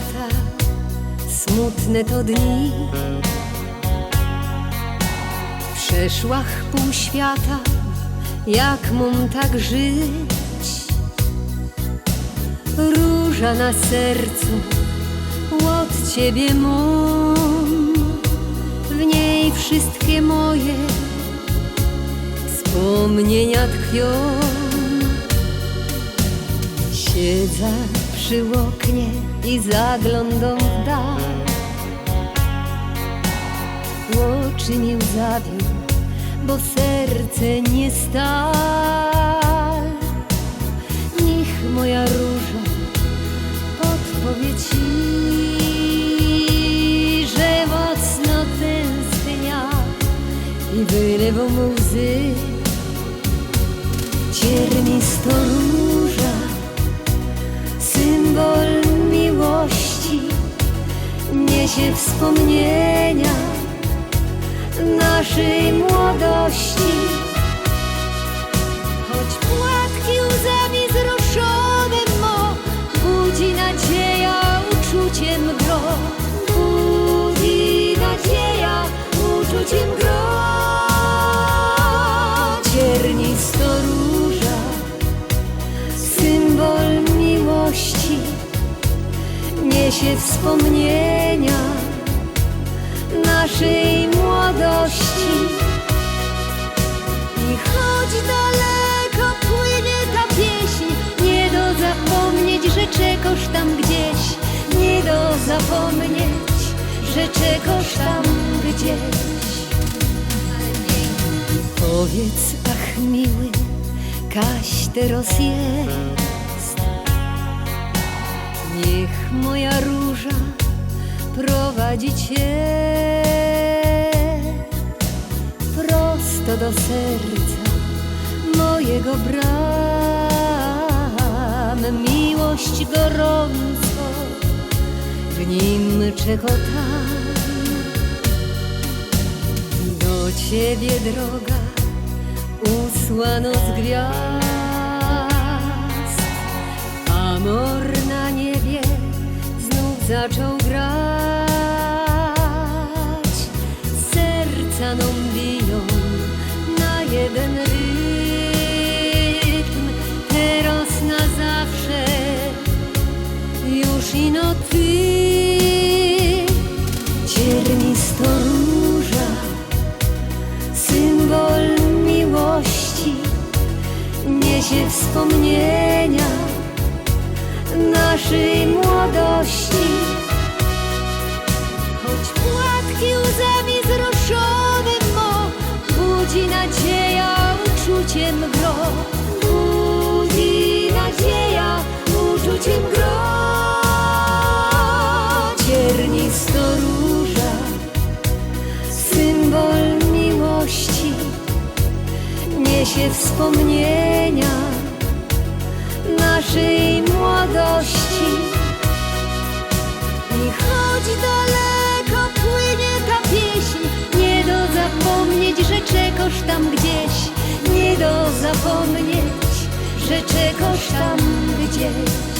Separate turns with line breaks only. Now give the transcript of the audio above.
Lata, smutne to dni. Przeszłach pół świata, jak mam tak żyć? Róża na sercu, od ciebie mam. W niej wszystkie moje wspomnienia tkwią. Siedzę przy oknie i zaglądam w dal. Oczy mi zawił, bo serce nie stal. Niech moja róża podpowie ci, że mocno tęsknia i wylewą łzy. Ciernisto róża, niesie wspomnienia niesie wspomnienia naszej młodości. I choć daleko płynie ta pieśń, nie do zapomnieć, że czekasz tam gdzieś. Nie do zapomnieć, że czekasz tam gdzieś. Powiedz, ach miły, kaś teraz jest. Moja róża prowadzi cię prosto do serca mojego bram. Miłość gorąco w nim czekota. Do ciebie droga usłano z gwiazd. Amor zaczął grać. Serca nam biją na jeden rytm. Teraz na zawsze już ino ty. Ciernisto róża, symbol miłości, niesie wspomnienia naszej młodości. Uczuciem gro. Budzi nadzieja uczuciem gro. Ciernisto róża, symbol miłości, niesie wspomnienia zapomnieć, że czekasz tam gdzieś.